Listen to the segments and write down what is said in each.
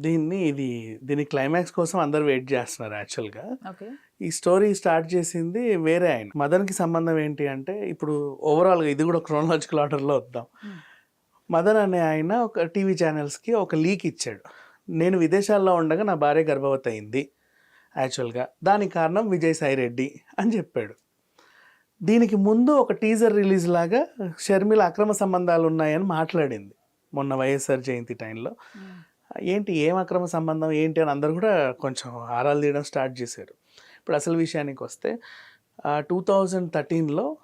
దీన్ని ఇది దీని క్లైమాక్స్ కోసం అందరు వెయిట్ చేస్తున్నారు యాక్చువల్గా ఈ స్టోరీ స్టార్ట్ చేసింది వేరే ఆయన. మదన్కి సంబంధం ఏంటి అంటే ఇప్పుడు ఓవరాల్గా ఇది కూడా క్రోనలాజికల్ ఆర్డర్లో వద్దాం. Hmm. మదన్ అనే ఆయన ఒక టీవీ ఛానల్స్కి ఒక లీక్ ఇచ్చాడు. నేను విదేశాల్లో ఉండగా నా భార్య గర్భవతి అయింది యాక్చువల్గా దానికి కారణం విజయసాయి రెడ్డి అని చెప్పాడు. దీనికి ముందు ఒక టీజర్ రిలీజ్ లాగా షర్మిల అక్రమ సంబంధాలు ఉన్నాయని మాట్లాడింది. మొన్న వైఎస్ఆర్ జయంతి టైంలో ఏంటి ఏం అక్రమ సంబంధం ఏంటి అని అందరు కూడా కొంచెం ఆరాలు తీయడం స్టార్ట్ చేశారు. ఇప్పుడు అసలు విషయానికి వస్తే టూ థౌజండ్ థర్టీన్లో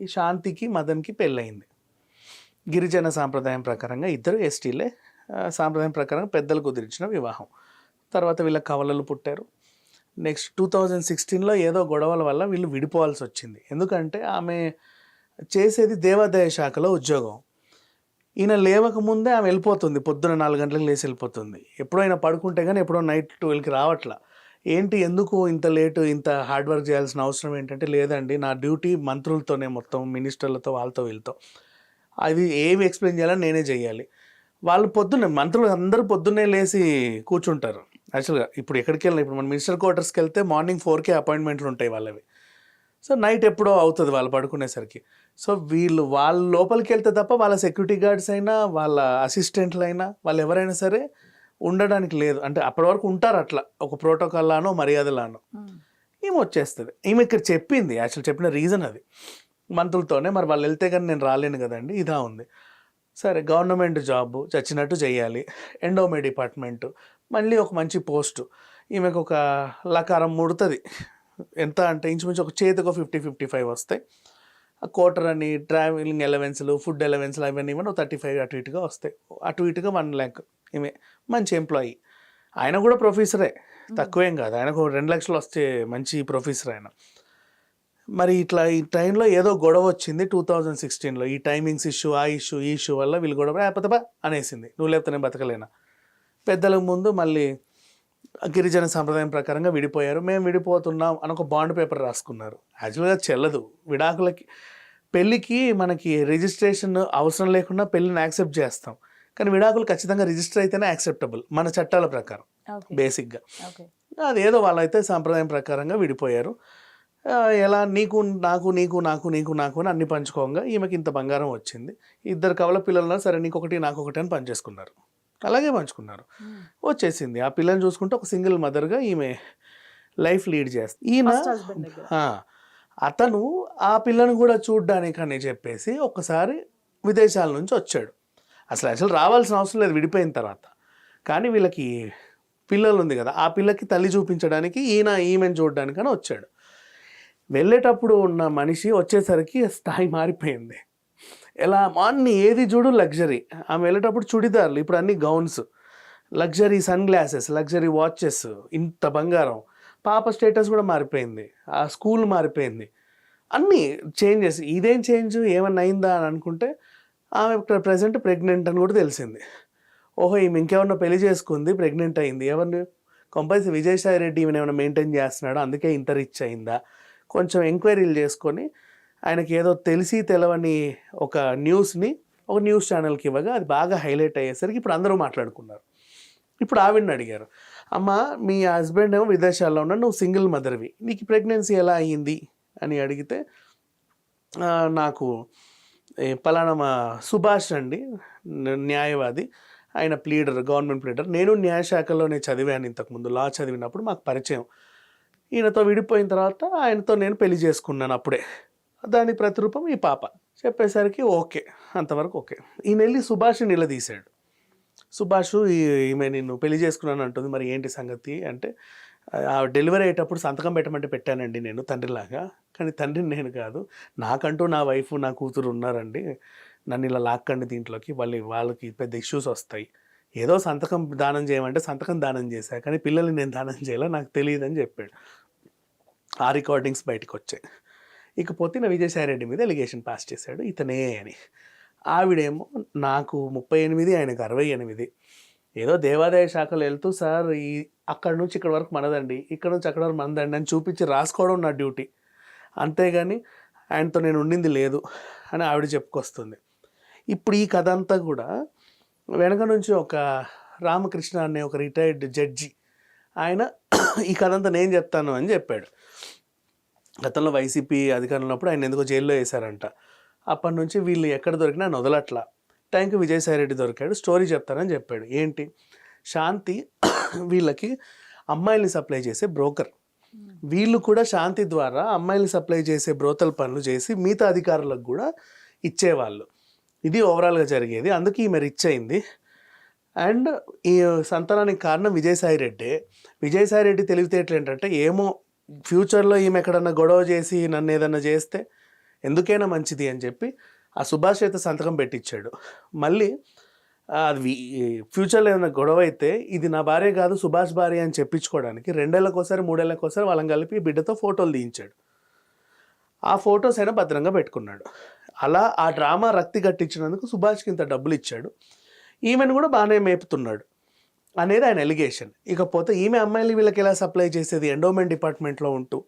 ఈ శాంతికి మదన్కి పెళ్ళయింది. గిరిజన సాంప్రదాయం ప్రకారంగా ఇద్దరు ఎస్టీలే సాంప్రదాయం ప్రకారం పెద్దలు కుదిరించిన వివాహం. తర్వాత వీళ్ళ కవలలు పుట్టారు. నెక్స్ట్ టూ థౌజండ్ సిక్స్టీన్లో ఏదో గొడవల వల్ల వీళ్ళు విడిపోవాల్సి వచ్చింది. ఎందుకంటే ఆమె చేసేది దేవాదాయ శాఖలో ఉద్యోగం. ఈయన లేవక ముందే ఆమె వెళ్ళిపోతుంది. పొద్దున నాలుగు గంటలకు లేచి వెళ్ళిపోతుంది. ఎప్పుడో ఆయన పడుకుంటే కానీ ఎప్పుడో నైట్ ట్వెల్వ్కి రావట్లా. ఏంటి ఎందుకు ఇంత లేటు ఇంత హార్డ్ వర్క్ చేయాల్సిన అవసరం ఏంటంటే లేదండి నా డ్యూటీ మంత్రులతోనే మొత్తం మినిస్టర్లతో వాళ్ళతో వీళ్ళతో. అది ఏమి ఎక్స్ప్లెయిన్ చేయాలని నేనే చేయాలి. వాళ్ళు పొద్దున్నే మంత్రులు అందరూ పొద్దున్నే లేచి కూర్చుంటారు. యాక్చువల్గా ఇప్పుడు ఎక్కడికి వెళ్ళినా ఇప్పుడు మన మినిస్టర్ క్వార్టర్స్కి వెళ్తే మార్నింగ్ ఫోర్కే అపాయింట్మెంట్లు ఉంటాయి వాళ్ళవి. సో నైట్ ఎప్పుడో అవుతుంది వాళ్ళు పడుకునేసరికి. సో వీళ్ళు వాళ్ళ లోపలికి వెళ్తే తప్ప వాళ్ళ సెక్యూరిటీ గార్డ్స్ అయినా వాళ్ళ అసిస్టెంట్లు అయినా వాళ్ళు ఎవరైనా సరే ఉండడానికి లేదు. అంటే అప్పటి వరకు ఉంటారు అట్లా. ఒక ప్రోటోకాల్ లానో మర్యాదలానో. ఈమె వచ్చేస్తుంది? ఈమె ఇక్కడ చెప్పింది యాక్చువల్ చెప్పిన రీజన్ అది. మంత్రులతోనే మరి వాళ్ళు వెళ్తే కానీ నేను రాలేను కదండి ఇదా ఉంది. సరే గవర్నమెంట్ జాబ్ చచ్చినట్టు చేయాలి ఎండోమే డిపార్ట్మెంట్. మళ్ళీ ఒక మంచి పోస్టు. ఈమెకు ఒక లకారం ముడుతుంది. ఎంత అంటే ఇంచుమించు ఒక చేతికి ఒక ఫిఫ్టీ ఫిఫ్టీ ఫైవ్ వస్తాయి. కోటర్ అని ట్రావెలింగ్ ఎలవెన్స్లు ఫుడ్ ఎలవెన్స్లు అవన్నీ ఇవన్నీ థర్టీ ఫైవ్ అటు ఇటుగా వస్తాయి. అటు ఇటుగా వన్ ల్యాక్ ఈమె మంచి ఎంప్లాయీ ఆయన కూడా ప్రొఫెసరే తక్కువేం కాదు. ఆయనకు రెండు లక్షలు వస్తే మంచి ప్రొఫెసర్ ఆయన. మరి ఇట్లా ఈ టైంలో ఏదో గొడవ వచ్చింది టూ థౌజండ్ సిక్స్టీన్లో ఈ టైమింగ్స్ ఇష్యూ ఆ ఇష్యూ ఈ ఇష్యూ వల్ల వీళ్ళు గొడవ లేకపోతే అనేసింది. నువ్వు లేకపోతే నేను బతకలేనా? పెద్దలకు ముందు మళ్ళీ గిరిజన సాంప్రదాయం ప్రకారంగా విడిపోయారు. మేము విడిపోతున్నాం అని ఒక బాండ్ పేపర్ రాసుకున్నారు. యాక్చువల్గా చెల్లదు. విడాకులకి పెళ్ళికి మనకి రిజిస్ట్రేషన్ అవసరం లేకుండా పెళ్ళిని యాక్సెప్ట్ చేస్తాం. కానీ విడాకులు ఖచ్చితంగా రిజిస్టర్ అయితేనే యాక్సెప్టబుల్ మన చట్టాల ప్రకారం. బేసిక్గా. అదేదో వాళ్ళైతే సాంప్రదాయం ప్రకారంగా విడిపోయారు. ఎలా నీకు నాకు నీకు నాకు నీకు నాకు అని అన్ని పంచుకోగా ఈమెకి ఇంత బంగారం వచ్చింది. ఇద్దరు కవల పిల్లలు సరే నీకు ఒకటి నాకు ఒకటి అని పంచేసుకున్నారు అలాగే పంచుకున్నారు. వచ్చేసింది. ఆ పిల్లని చూసుకుంటే ఒక సింగిల్ మదర్గా ఈమె లైఫ్ లీడ్ చేస్తుంది ఈయన అతను ఆ పిల్లను కూడా చూడ్డానికని చెప్పేసి ఒకసారి విదేశాల నుంచి వచ్చాడు. అసలు అసలు రావాల్సిన అవసరం లేదు విడిపోయిన తర్వాత. కానీ వీళ్ళకి పిల్లలు ఉంది కదా ఆ పిల్లకి తల్లి చూపించడానికి ఈయన ఈమెను చూడడానికని వచ్చాడు. వెళ్ళేటప్పుడు ఉన్న మనిషి వచ్చేసరికి స్థాయి మారిపోయింది. ఎలా? అన్ని ఏది చూడు లగ్జరీ. ఆమె వెళ్ళేటప్పుడు చుడిదార్లు ఇప్పుడు అన్ని gowns. Luxury sunglasses luxury watches ఇంత బంగారం. పాప స్టేటస్ కూడా మారిపోయింది. ఆ స్కూల్ మారిపోయింది. అన్నీ చేంజెస్. ఇదేం చేంజ్? ఏమన్నా అయిందా అని అనుకుంటే ఆమె ప్రజెంట్ ప్రెగ్నెంట్ అని కూడా తెలిసింది. ఓహో ఈమె ఇంకేమన్నా పెళ్ళి చేసుకుంది ప్రెగ్నెంట్ అయింది. ఎవరిని? కంపల్సరీ విజయసాయి రెడ్డి ఈమెను ఏమైనా మెయింటైన్ చేస్తున్నాడు? అందుకే ఇంత రిచ్ అయిందా? కొంచెం ఎంక్వైరీలు చేసుకొని ఆయనకి ఏదో తెలిసి తెలవని ఒక న్యూస్ని ఒక న్యూస్ ఛానల్కి ఇవ్వగా అది బాగా హైలైట్ అయ్యేసరికి ఇప్పుడు అందరూ మాట్లాడుకున్నారు. ఇప్పుడు ఆవిడని అడిగారు. అమ్మ మీ హస్బెండ్ ఏమో విదేశాల్లో ఉన్నా నువ్వు సింగిల్ మదర్వి. నీకు ప్రెగ్నెన్సీ ఎలా అయ్యింది? అని అడిగితే నాకు పలానా మా సుభాష్ అండి న్యాయవాది. ఆయన ప్లీడర్ గవర్నమెంట్ ప్లీడర్. నేను న్యాయశాఖలోనే చదివాను ఇంతకుముందు. లా చదివినప్పుడు మాకు పరిచయం. ఈయనతో విడిపోయిన తర్వాత ఆయనతో నేను పెళ్ళి చేసుకున్నాను అప్పుడే. దాని ప్రతిరూపం ఈ పాప. చెప్పేసరికి ఓకే. అంతవరకు ఓకే. ఈయన వెళ్ళి సుభాష్ని నిలదీశాడు. సుభాష్ ఈమె నిన్ను పెళ్ళి చేసుకున్నాను అంటుంది. మరి ఏంటి సంగతి? అంటే ఆ డెలివరీ అయ్యేటప్పుడు సంతకం పెట్టమంటే పెట్టానండి నేను తండ్రిలాగా. కానీ తండ్రిని నేను కాదు. నాకంటూ నా వైఫ్ నా కూతురు ఉన్నారండి. నన్ను ఇలా లాక్కండి దీంట్లోకి. వాళ్ళు వాళ్ళకి పెద్ద ఇష్యూస్ వస్తాయి. ఏదో సంతకం దానం చేయమంటే సంతకం దానం చేశా. కానీ పిల్లల్ని నేను దానం చేయాలో? నాకు తెలియదు అని చెప్పాడు. ఆ రికార్డింగ్స్ బయటకు వచ్చాయి ఇకపోతే నా విజయసాయి రెడ్డి మీద ఎలిగేషన్ పాస్ చేశాడు ఇతనే అని. ఆవిడేమో నాకు ముప్పై ఎనిమిది ఆయనకు అరవై ఎనిమిది. ఏదో దేవాదాయ శాఖలో వెళ్తూ సార్ ఈ అక్కడ నుంచి ఇక్కడ వరకు మనదండి ఇక్కడ నుంచి అక్కడ వరకు మనదండి అని చూపించి రాసుకోవడం నా డ్యూటీ. అంతేగాని ఆయనతో నేను ఉండింది లేదు అని ఆవిడ చెప్పుకొస్తుంది. ఇప్పుడు ఈ కథ అంతా కూడా వెనక నుంచి ఒక రామకృష్ణ అనే ఒక రిటైర్డ్ జడ్జి ఆయన ఈ కథ అంతా నేను చెప్తాను అని చెప్పాడు. గతంలో వైసీపీ అధికారంలో ఉన్నప్పుడు ఆయన ఎందుకో జైల్లో వేశారంట. అప్పటి నుంచి వీళ్ళు ఎక్కడ దొరికినా నొదలట్లా టైంకి విజయసాయి రెడ్డి దొరికాడు స్టోరీ చెప్తానని చెప్పాడు. ఏంటి? శాంతి వీళ్ళకి అమ్మాయిల్ని సప్లై చేసే బ్రోకర్. వీళ్ళు కూడా శాంతి ద్వారా అమ్మాయిల్ని సప్లై చేసే బ్రోతల్ పనులు చేసి మిగతా అధికారులకు కూడా ఇచ్చేవాళ్ళు. ఇది ఓవరాల్గా జరిగేది. అందుకే ఈమె రిచ్ అయింది అండ్ ఈ సంతానానికి కారణం విజయసాయి రెడ్డి విజయసాయి రెడ్డి తెలివితేటలు ఏంటంటే ఏమో ఫ్యూచర్లో ఈమె ఎక్కడన్నా గొడవ చేసి నన్ను ఏదన్నా చేస్తే ఎందుకైనా మంచిది అని చెప్పి ఆ సుభాష్ అయితే సంతకం పెట్టించాడు మళ్ళీ అది ఫ్యూచర్లో ఏదైనా గొడవ అయితే ఇది నా భార్య కాదు సుభాష్ భార్య అని చెప్పించుకోవడానికి రెండేళ్ళకోసారి మూడేళ్ళకోసారి వాళ్ళని కలిపి బిడ్డతో ఫోటోలు తీయించాడు. ఆ ఫొటోస్ అయినా భద్రంగా పెట్టుకున్నాడు. అలా ఆ డ్రామా రక్తి కట్టించినందుకు సుభాష్కి ఇంత డబ్బులు ఇచ్చాడు. ఈమెను కూడా బాగానే మేపుతున్నాడు. అనేది ఆయన ఎలిగేషన్ ఇకపోతే ఈమె అమ్మాయిలు వీళ్ళకి ఎలా సప్లై చేసేది? ఎండోమెంట్ డిపార్ట్మెంట్లో ఉంటూ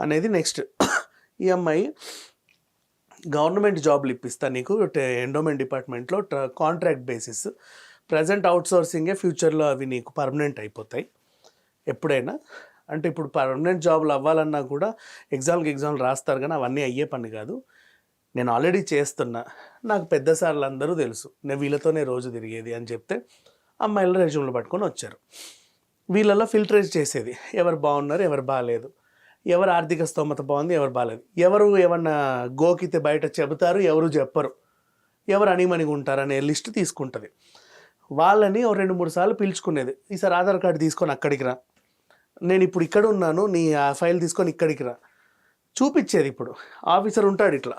అనేది నెక్స్ట్ ఈ అమ్మాయి గవర్నమెంట్ జాబ్లు ఇప్పిస్తా నీకు ఎండోమెంట్ డిపార్ట్మెంట్లో కాంట్రాక్ట్ బేసిస్ ప్రజెంట్ అవుట్సోర్సింగే ఫ్యూచర్లో అవి నీకు పర్మనెంట్ అయిపోతాయి. ఎప్పుడైనా. అంటే ఇప్పుడు పర్మనెంట్ జాబ్లు అవ్వాలన్నా కూడా ఎగ్జామ్కి ఎగ్జామ్లు రాస్తారు కానీ అవన్నీ అయ్యే పని కాదు. నేను ఆల్రెడీ చేస్తున్నా. నాకు పెద్ద సార్లు అందరూ తెలుసు. నేను వీళ్ళతోనే రోజు తిరిగేది అని చెప్తే అమ్మాయిల రెజ్యూమ్లు పట్టుకొని వచ్చారు. వీళ్ళలో ఫిల్టరేజ్ చేసేది. ఎవరు బాగున్నారు ఎవరు బాగాలేదు ఎవరు ఆర్థిక స్తోమత బాగుంది ఎవరు బాగాలేదు ఎవరు ఏమన్నా గోకితే బయట చెబుతారు ఎవరు చెప్పరు. ఎవరు అణిమణిగా ఉంటారు అనే లిస్ట్ తీసుకుంటుంది. వాళ్ళని ఓ రెండు మూడు సార్లు పిలుచుకునేది. ఈసారి ఆధార్ కార్డు తీసుకొని అక్కడికి రా. నేను ఇప్పుడు ఇక్కడ ఉన్నాను నీ ఆ ఫైల్ తీసుకొని ఇక్కడికి రా. చూపించేది ఇప్పుడు. ఆఫీసర్ ఉంటాడు ఇట్లా.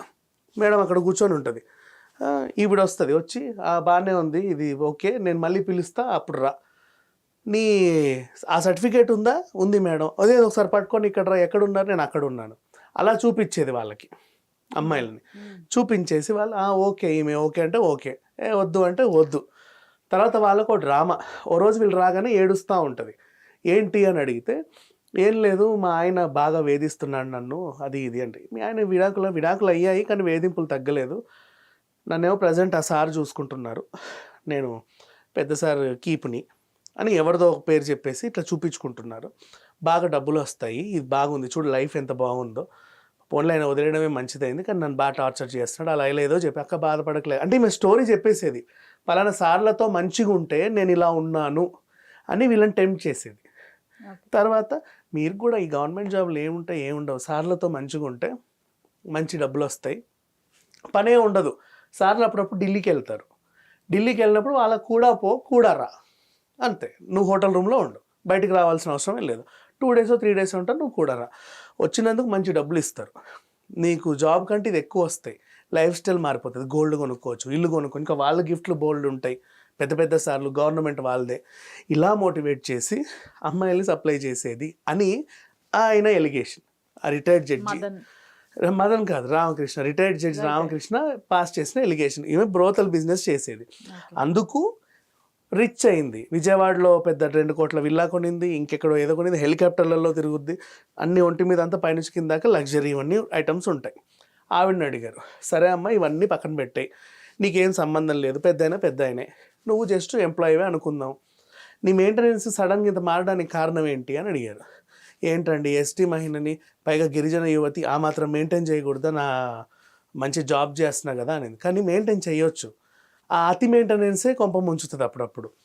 మేడం అక్కడ కూర్చొని ఉంటుంది. ఈవిడ వస్తుంది వచ్చి "ఆ, బాగానే ఉంది ఇది ఓకే నేను మళ్ళీ పిలుస్తా అప్పుడు రా. నీ ఆ సర్టిఫికేట్ ఉందా? ఉంది మేడం. అదే ఒకసారి పట్టుకొని ఇక్కడ రా ఎక్కడ ఉన్నారు నేను అక్కడ ఉన్నాను. అలా చూపించేది వాళ్ళకి అమ్మాయిలని. చూపించేసి వాళ్ళు "ఆ, ఓకే ఈమె ఓకే అంటే ఓకే ఏ వద్దు అంటే వద్దు. తర్వాత వాళ్ళకు ఒక డ్రామా. ఓ రోజు వీళ్ళు రాగానే ఏడుస్తూ ఉంటుంది. ఏంటి? అని అడిగితే ఏం లేదు మా ఆయన బాగా వేధిస్తున్నాడు నన్ను అది ఇది అంటే. మీ ఆయన విడాకులు విడాకులు అయ్యాయి కానీ వేధింపులు తగ్గలేదు. నన్నేమో ప్రజెంట్ ఆ సార్ చూసుకుంటున్నారు. నేను పెద్ద సార్ కీప్ని అని ఎవరిదో ఒక పేరు చెప్పేసి ఇట్లా చూపించుకుంటున్నారు. బాగా డబ్బులు వస్తాయి. ఇది బాగుంది. చూడు లైఫ్ ఎంత బాగుందో. ఫోన్లో ఆయన వదిలేయడమే మంచిదైంది. కానీ నన్ను బాగా టార్చర్ చేస్తున్నాడు. అలా లేదో చెప్పి అక్క బాధపడట్లేదు. అంటే ఈమె స్టోరీ చెప్పేసేది. పలానా సార్లతో మంచిగా ఉంటే నేను ఇలా ఉన్నాను అని వీళ్ళని టెంప్ట్ చేసేది. తర్వాత మీరు కూడా ఈ గవర్నమెంట్ జాబ్లు ఏముంటాయి ఏముండవు. సార్లతో మంచిగా ఉంటే మంచి డబ్బులు వస్తాయి. పనే ఉండదు. సార్లు అప్పుడప్పుడు ఢిల్లీకి వెళ్తారు ఢిల్లీకి వెళ్ళినప్పుడు వాళ్ళకు కూడా పో కూడా రా. అంతే. నువ్వు హోటల్ రూమ్లో ఉండు. బయటికి రావాల్సిన అవసరమే లేదు. టూ డేస్ త్రీ డేస్ ఉంటావు నువ్వు కూడా రా. వచ్చినందుకు మంచి డబ్బులు ఇస్తారు. నీకు జాబ్ కంటే ఇది ఎక్కువ వస్తాయి. లైఫ్ స్టైల్ మారిపోతుంది. గోల్డ్ కొనుక్కోవచ్చు ఇల్లు కొనుక్కో ఇంకా వాళ్ళ గిఫ్ట్లు బోల్డ్ ఉంటాయి. పెద్ద పెద్ద సార్లు గవర్నమెంట్ వాళ్ళదే. ఇలా మోటివేట్ చేసి అమ్మాయిల్ని సప్లై చేసేది అని ఆయన ఎలిగేషన్. ఆ రిటైర్డ్ జడ్జి. మదన్ కాదు Ramakrishna. Retired judge Ramakrishna pass చేసిన ఎలిగేషన్ ఈమె బ్రోతల్ బిజినెస్ చేసేది. అందుకు రిచ్ అయింది. విజయవాడలో పెద్ద రెండు కోట్ల విల్లా కొనింది ఇంకెక్కడో ఏదో కొనింది హెలికాప్టర్లలో తిరుగుద్ది అన్ని ఒంటి మీద అంతా పైనుంచి కింద దాకా లగ్జరీ ఇవన్నీ ఐటమ్స్ ఉంటాయి. ఆవిడని అడిగారు సరే అమ్మ ఇవన్నీ పక్కన పెట్టాయి నీకేం సంబంధం లేదు పెద్ద అయినా పెద్ద అయినా నువ్వు జస్ట్ ఎంప్లాయీవే అనుకుందాం. నీ మెయింటెనెన్స్ సడన్గా ఇంత మారడానికి కారణం ఏంటి? అని అడిగారు. ఏంటండి ఎస్టీ మహిళని పైగా గిరిజన యువతి ఆ మాత్రం మెయింటైన్ చేయకూడదా నా మంచి జాబ్ చేస్తున్నా కదా అనేది. కానీ మెయింటైన్ చేయొచ్చు. ఆ అతి మెయింటెనెన్సే కొంప ముంచుతుంది అప్పుడప్పుడు.